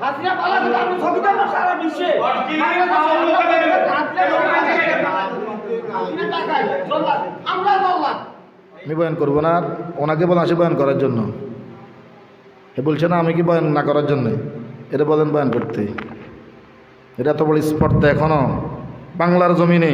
হাসিনা না সারা বিশ্বে। আমরা আমি বয়ান করব না। আর ওনাকে বলেন আসে বয়ান করার জন্য। এ বলছে না আমি কি বয়ান না করার জন্যে? এটা বলেন বয়ান করতে। এটা তো বড় স্পর্ধা এখনও। বাংলার জমিনে।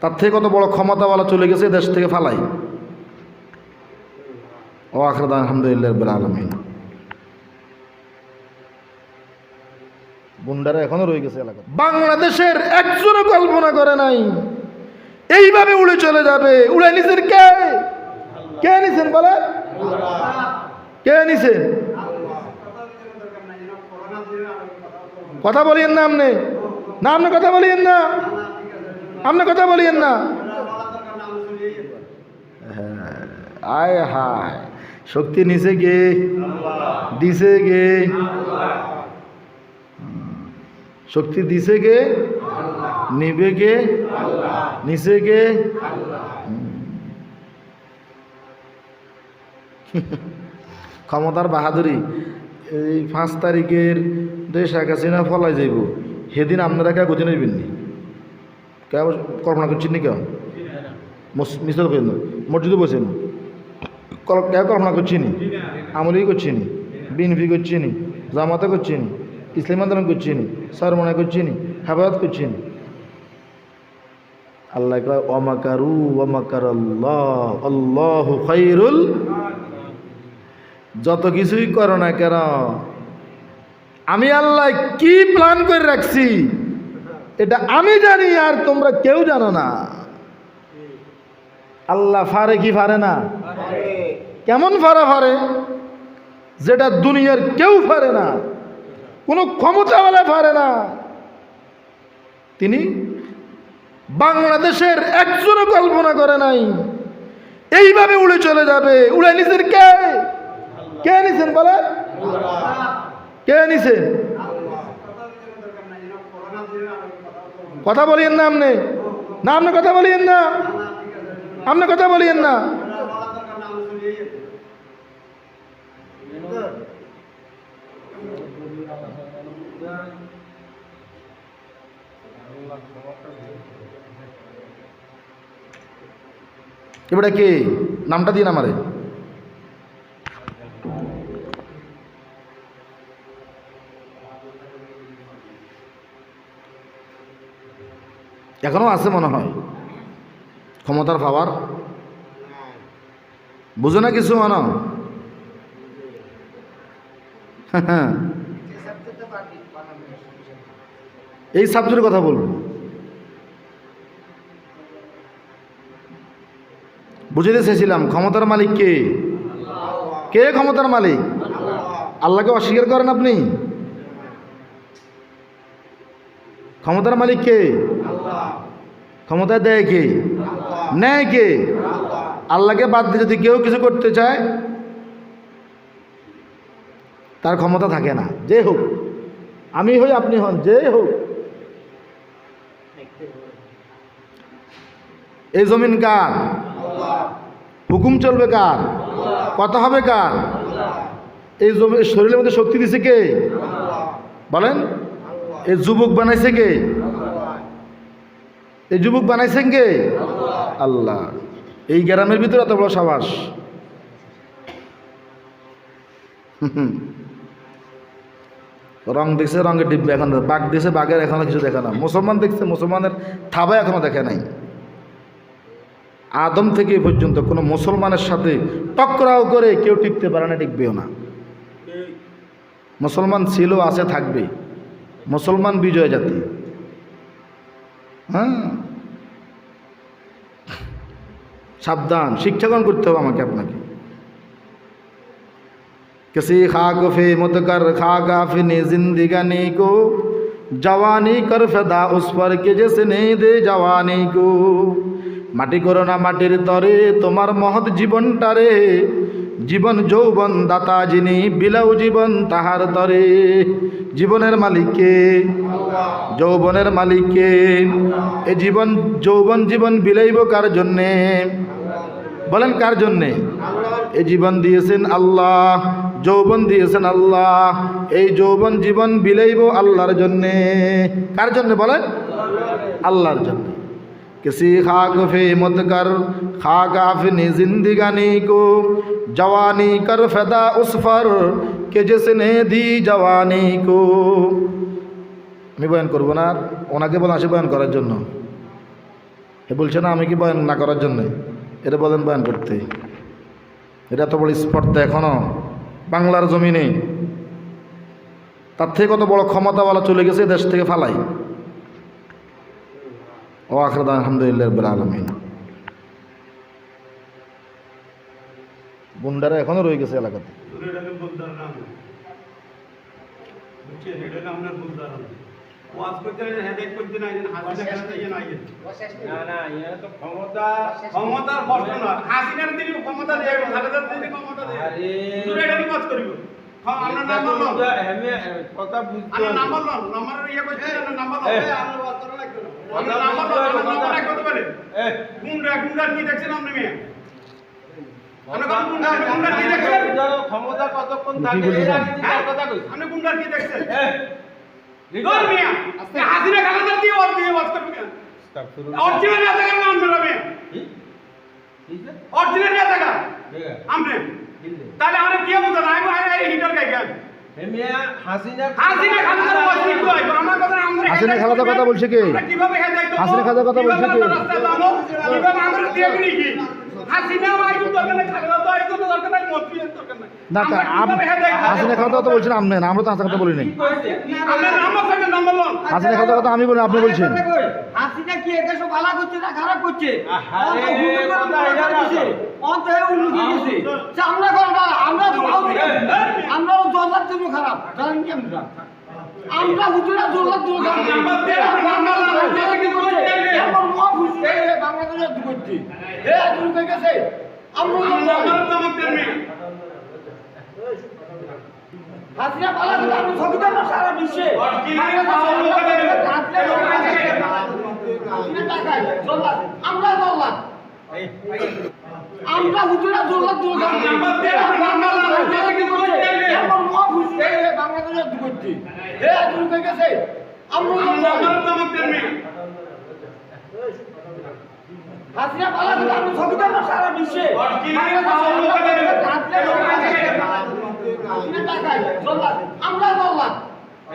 তার থেকে কত বড় ক্ষমতাওয়ালা চলে গেছে দেশ থেকে ফালাই। ও আখরদ আলহামদুলিল্লাহ আলমিন। গুন্ডারা এখনও রয়ে গেছে এলাকা বাংলাদেশের একজনও কল্পনা করে নাই। এইভাবে উড়ে চলে যাবে। উড়ে নিছেন কে? কে নিছেন বলে কে নিছেন? কথা বলিয়েন না আপনি। না আপনি কথা বলিয়েন না। আপনি কথা বলিয়েন না। হ্যাঁ, আয় হায়। শক্তি নিচে গে দিছে গে শক্তি দিছে কে? নিবে কে? নিচে কে? ক্ষমতার বাহাদুরি। এই পাঁচ তারিখের দেশ হাসিনা ফলাই যাইব। সেদিন আপনারা কে গুজে নেবেন নি? কে কল্পনা করছেন নি কেউ? মিস্টার করেন মসজিদে বসেন। কল- কে কল্পনা করছি নি? আমলি করছি নি? বিনফি করছি নি? জামাতে করছি নি? ইসলাম আন্দোলন করছি নি সরমনা করছি নি হেফাজত করছি নি। আল্লাহ কয় অমাকারু অমাকার আল্লাহ আল্লাহ যত কিছুই করো না কেন আমি আল্লাহ কি প্ল্যান করে রাখছি এটা আমি জানি আর তোমরা কেউ জানো না। আল্লাহ ফারে কি ফারে না? কেমন ফারে ফারে? যেটা দুনিয়ার কেউ ফারে না। কোনো ক্ষমতা ক্ষমতাওয়ালা পারে না। তিনি বাংলাদেশের একজনও কল্পনা করে নাই। এইভাবে উড়ে চলে যাবে। উড়ে নিছেন কে? কে নিছেন বলে কে নিছেন? কথা বলিয়েন না আপনি। না, আপনি কথা বলিয়েন না। আপনি কথা বলিয়েন না। এবারে কে? নামটা দিন আমারে? এখনও আছে মনে হয়। ক্ষমতার পাওয়ার। বুঝো না কিছু, মানো? এই সাবজেক্টের কথা বলব। বুঝতে চেয়েছিলাম ক্ষমতার মালিক কে? কে ক্ষমতার মালিক? আল্লাহকে অস্বীকার করেন আপনি? ক্ষমতার মালিক কে? ক্ষমতা দেয় কে? নেয় কে? আল্লাহকে বাদ দিয়ে যদি কেউ কিছু করতে চায়, তার ক্ষমতা থাকে না। যে হোক, আমি হই, আপনি হন, যে হোক। এই জমিন কার? হুকুম চলবে কার? কথা হবে কার? এই শরীরের মধ্যে শক্তি দিছে কে? বলেন। এই যুবক বানাইছে কে? এই যুবক বানাইছেন কে? আল্লাহ। এই গ্রামের ভিতরে এত বড় সাবাস। রং দেখছে, রঙের ডিব্বে এখন, বাঘ দেখছে, বাঘের এখনও কিছু দেখে না। মুসলমান দেখছে, মুসলমানের থাবা এখনও দেখে নাই। আদম থেকে এ পর্যন্ত কোনো মুসলমানের সাথে টকরাও করে কেউ টিকতে পারে না, টিকবেও না। মুসলমান ছিল, আছে, থাকবে। মুসলমান বিজয় জাতি। হ্যাঁ? সাবধান, শিক্ষা গ্রহণ করতে হবে আমাকে, আপনাকে। কেসি খা ফে মত কর, খা কাফি নে ফিনে নেই কো জওয়ানি কর ফেদা, উস পর কে নেই দে জওয়ানি কো মাটি করো না মাটির তরে, তোমার মহৎ জীবনটারে। জীবন যৌবন দাতা যিনি, বিলাউ জীবন তাহার তরে। জীবনের মালিককে যৌবনের মালিককে এ জীবন, যৌবন জীবন বিলাইব কার জন্যে? বলেন কার জন্যে? এ জীবন দিয়েছেন আল্লাহ, যৌবন দিয়েছেন আল্লাহ। এই যৌবন জীবন বিলাইব আল্লাহর জন্যে। কার জন্যে বলেন? আল্লাহর জন্য। किसी खाक फे मत कर खाक अपनी जिंदगानी को जवानी कर फदा उस पर के जिसने दी जवानी को আমি বয়ান করবো না আর ওনাকে বলেন আসে বয়ান করার জন্য এ বলছে না আমি কি বয়ান না করার জন্য এটা বলেন বয়ান করতে এটা তো বড় স্পর্ধা এখনো বাংলার জমিনে তার থেকে কত বড় ক্ষমতাওয়ালা চলে গেছে দেশ থেকে ফালাই ও আখরদ আলহামদুলিল্লাহ রবিল আলমিন। বুন্ডারা এখনও রয়ে গেছে এলাকাতে। ক্ষমতা ক্ষমতা ক্ষমতা হ্যাঁ ইয়ে আপনি আপনি কতক্ষণ থাকে কইছে? আপনি গুন্ডা কি দেখছেন? হাসিনা খালেদার দিয়ে ওয়াজ দিয়ে ওয়াজ করবে কেন? অরিজিনাল নেতা কেন আপনারা মেয়ে অরিজিনাল নেতা আপনি তাহলে আমরা কি বলতে না আমি এই হিটার কই আমার কথা আমরা হাসিনা খালেদার কথা বলছে কে? হাসিনা খালেদার কথা বলছে কি? হাসিনা না তা? হাসিনা খাওয়া কথা বলছেন আপনি আমরা তো হাসিনা কথা বলি নাই আপনার নাম আছে নাম্বার লোন। হাসিনা খাওয়া কথা আমি বলি আপনি বলছেন। হয়ে আমরা তো হুজুরা মত হুজুরে বাংলাদেশে করছে। এ তুমি গেছে? আমরা হাসিনা করছে আমরা সবিতা না সারা বিশ্বে। আমরা জল্লাদ আমরা হুজুরা জল্লাদ জন্য খারাপ নাম্বার দেন, নাম্বার দেন, কি করছে। এমন মত হুজুরে বাংলাদেশে কি করছে। এ তুমি কই গেছে। আমরা হাসিনা সবিতা না সারা বিশ্বে অরিজিনাল পাওয়ার লোকেদের হাসিনা টাকায় জল্লাদ আমরা জল্লাদ বলেন যান।